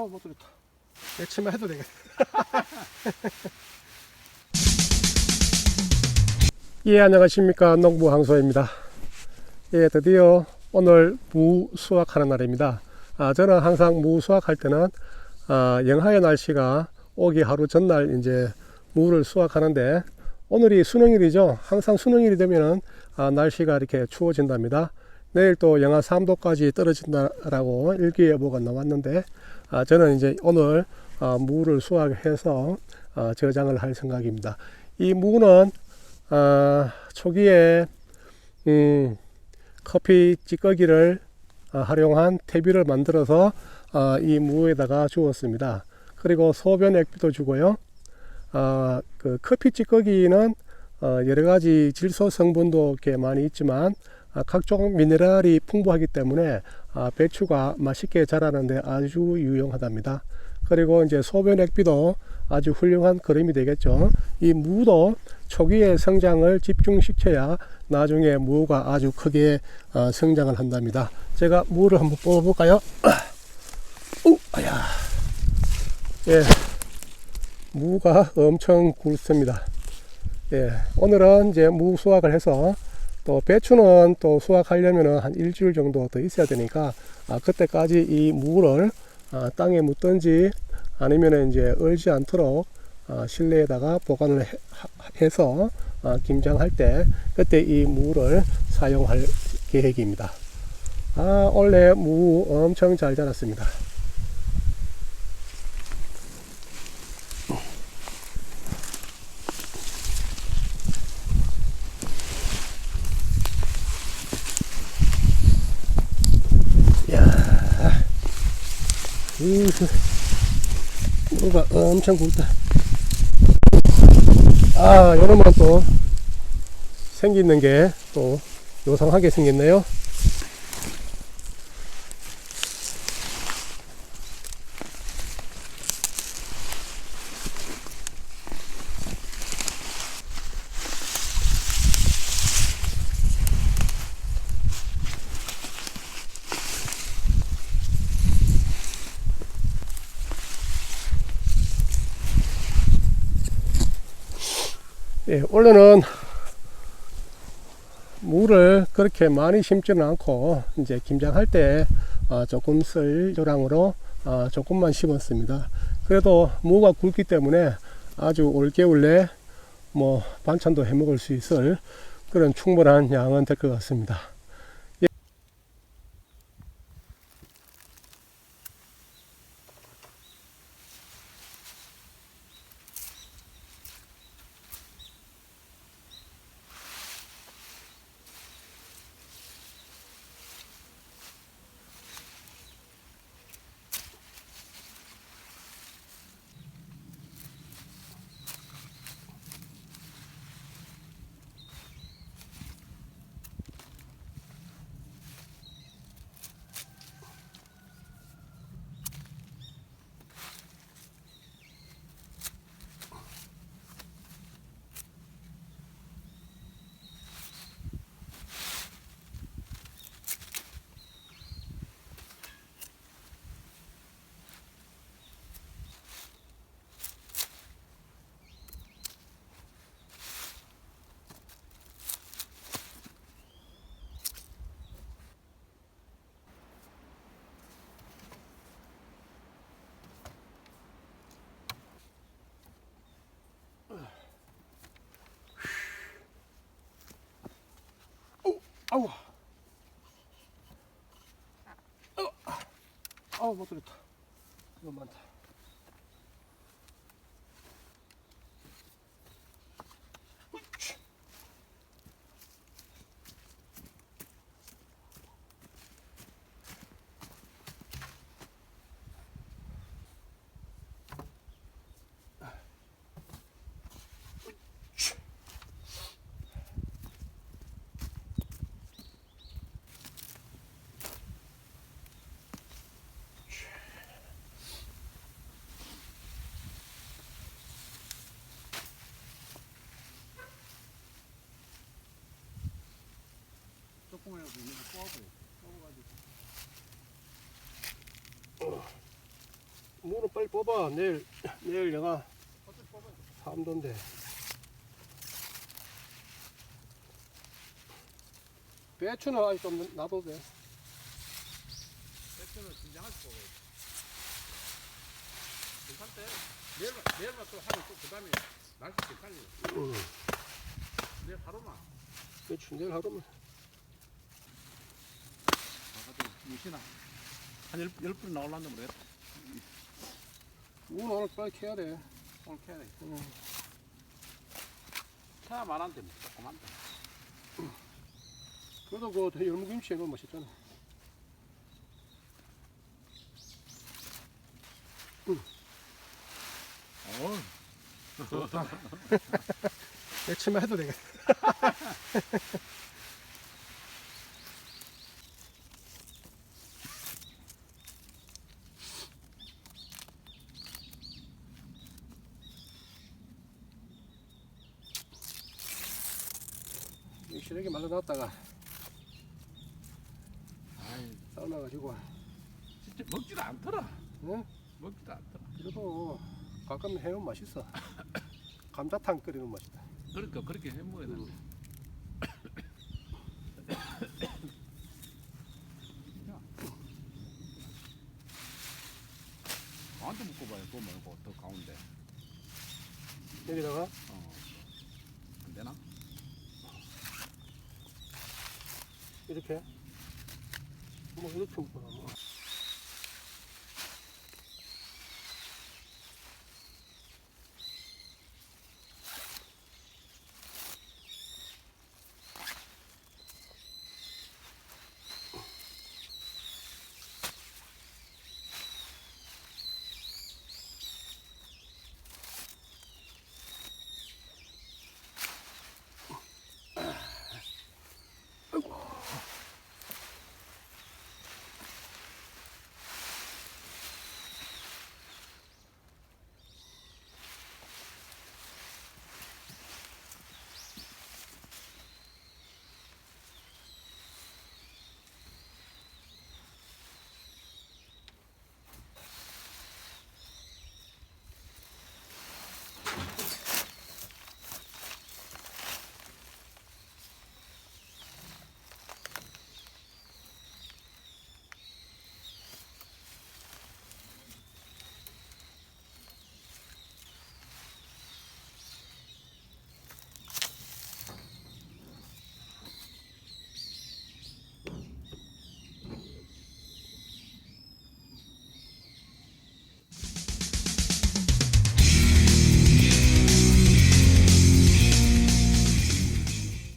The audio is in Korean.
아우 못 들었다. 내치마 해도 되겠다. 예 안녕하십니까 농부 황소입니다. 예 드디어 오늘 무 수확하는 날입니다. 아, 저는 항상 무 수확할 때는 아, 영하의 날씨가 오기 하루 전날 이제 무를 수확하는데 오늘이 수능일이죠. 항상 수능일이 되면은 아, 날씨가 이렇게 추워진답니다. 내일 또 영하 3도까지 떨어진다라고 일기예보가 나왔는데 아, 저는 이제 오늘 아, 무를 수확해서 아, 저장을 할 생각입니다. 이 무는 아, 초기에 음, 커피 찌꺼기를 아, 활용한 퇴비를 만들어서 아, 이 무에다가 주었습니다. 그리고 소변 액비도 주고요. 아, 그 커피 찌꺼기는 어, 여러 가지 질소 성분도 꽤 많이 있지만 아, 각종 미네랄이 풍부하기 때문에 아, 배추가 맛있게 자라는데 아주 유용하답니다. 그리고 이제 소변 액비도 아주 훌륭한 그림이 되겠죠. 이 무도 초기에 성장을 집중시켜야 나중에 무가 아주 크게 어, 성장을 한답니다. 제가 무를 한번 뽑아볼까요? 오, 아야. 예. 무가 엄청 굵습니다. 예. 오늘은 이제 무 수확을 해서 또 배추는 또 수확하려면 한 일주일 정도 더 있어야 되니까 아, 그때까지 이 무를 아, 땅에 묻든지 아니면 이제 얼지 않도록 아, 실내에다가 보관을 해, 해서 아, 김장할 때 그때 이 무를 사용할 계획입니다. 아, 원래 무 엄청 잘 자랐습니다. 이 무가 엄청 굵다. 아, 요놈은 또 생기는 게 또 요상하게 생겼네요. 예, 원래는 무를 그렇게 많이 심지는 않고 이제 김장할 때 어, 조금 쓸 요량으로 어, 조금만 심었습니다. 그래도 무가 굵기 때문에 아주 올겨울 내뭐 반찬도 해 먹을 수 있을 그런 충분한 양은 될 것 같습니다. 아우. 어. 아우, 못 들었다. 너무 많다. 해서 이거 뽑아보요 뽑아가지고 무는 빨리 뽑아. 내일, 내일 영하 3도인데. 배추는 아직 좀 놔둬도 돼. 백전은 긴장할 수 없어요. 괜찮대. 내일만, 내일만 또 하면 또그 다음에 날씨 괜찮니? 응. 내일 하루만. 배추 내일 하루면. 무시나. 한 열, 열 분이 나올란다 모르겠다. 무는 오늘 빨리 캐야 돼. 오늘 캐야 돼. 응. 캐야 말한데, 뭐, 조그만데. 그래도 그 열무김치에 넣으면 맛있잖아. 어, 좋다. 배추만 해도 되겠다. 시래기 말라놨다가 아이, 삶아가지고 진짜 먹지도 않더라. 응? 먹지도 않더라. 그래도 가끔 해면 맛있어. 감자탕 끓이는 맛이다. 그러니까 그렇게 해 먹어야 되는데 묶어봐요. 그거 말고 더 가운데. 여기다가 어. 안 되나? 이렇게 뭐 이렇게 먹거나 뭐